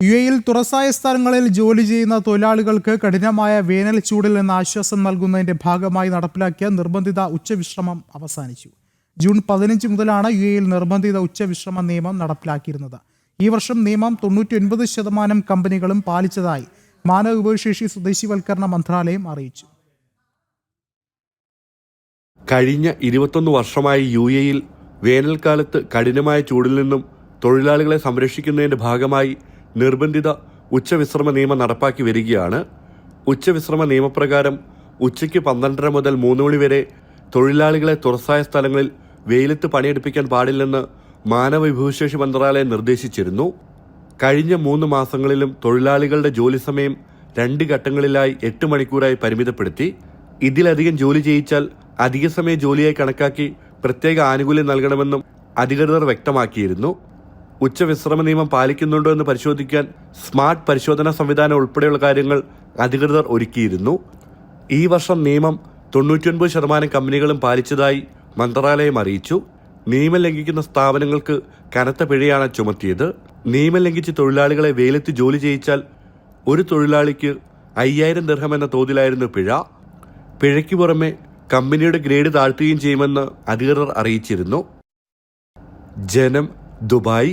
U എയിൽ തുറസായ സ്ഥലങ്ങളിൽ ജോലി ചെയ്യുന്ന തൊഴിലാളികൾക്ക് കഠിനമായ വേനൽ ചൂടിൽ നിന്ന് ആശ്വാസം നൽകുന്നതിന്റെ ഭാഗമായി നടപ്പിലാക്കിയ നിർബന്ധിത ഉച്ചവിശ്രമം അവസാനിച്ചു. ജൂൺ പതിനഞ്ച് മുതലാണ് യു എയിൽ നിർബന്ധിത ഉച്ചവിശ്രമ നിയമം നടപ്പിലാക്കിയിരുന്നത്. ഈ വർഷം നിയമം തൊണ്ണൂറ്റി ശതമാനം കമ്പനികളും പാലിച്ചതായി മാനവ വിഭവശേഷി സ്വദേശിവൽക്കരണ മന്ത്രാലയം അറിയിച്ചു. കഴിഞ്ഞ ഇരുപത്തൊന്ന് വർഷമായി യു എയിൽ വേനൽക്കാലത്ത് കഠിനമായ ചൂടിൽ നിന്നും തൊഴിലാളികളെ സംരക്ഷിക്കുന്നതിന്റെ ഭാഗമായി നിർബന്ധിത ഉച്ചവിശ്രമ നിയമം നടപ്പാക്കി വരികയാണ്. ഉച്ചവിശ്രമ നിയമപ്രകാരം ഉച്ചയ്ക്ക് പന്ത്രണ്ടര മുതൽ മൂന്ന് മണി വരെ തൊഴിലാളികളെ തുറസായ സ്ഥലങ്ങളിൽ വെയിലത്ത് പണിയെടുപ്പിക്കാൻ പാടില്ലെന്ന് മാനവ വിഭവശേഷി മന്ത്രാലയം നിർദ്ദേശിച്ചിരുന്നു. കഴിഞ്ഞ മൂന്ന് മാസങ്ങളിലും തൊഴിലാളികളുടെ ജോലി സമയം രണ്ട് ഘട്ടങ്ങളിലായി എട്ട് മണിക്കൂറായി പരിമിതപ്പെടുത്തി. ഇതിലധികം ജോലി ചെയ്യിച്ചാൽ അധിക സമയം ജോലിയായി കണക്കാക്കി പ്രത്യേക ആനുകൂല്യം നൽകണമെന്നും അധികൃതർ വ്യക്തമാക്കിയിരുന്നു. ഉച്ചവിശ്രമ നിയമം പാലിക്കുന്നുണ്ടോ എന്ന് പരിശോധിക്കാൻ സ്മാർട്ട് പരിശോധനാ സംവിധാനം ഉൾപ്പെടെയുള്ള കാര്യങ്ങൾ അധികൃതർ ഒരുക്കിയിരുന്നു. ഈ വർഷം നിയമം തൊണ്ണൂറ്റിയൊൻപത് ശതമാനം കമ്പനികളും പാലിച്ചതായി മന്ത്രാലയം അറിയിച്ചു. നിയമം ലംഘിക്കുന്ന സ്ഥാപനങ്ങൾക്ക് കനത്ത പിഴയാണ് ചുമത്തിയത്. നിയമം ലംഘിച്ച് തൊഴിലാളികളെ വെയിലത്ത് ജോലി ചെയ്യിച്ചാൽ ഒരു തൊഴിലാളിക്ക് അയ്യായിരം ദർഹം എന്ന തോതിലായിരുന്നു പിഴ. പിഴയ്ക്ക് പുറമെ കമ്പനിയുടെ ഗ്രേഡ് താഴ്ത്തുകയും ചെയ്യുമെന്ന് അധികൃതർ അറിയിച്ചിരുന്നു. ജനം ദുബായ്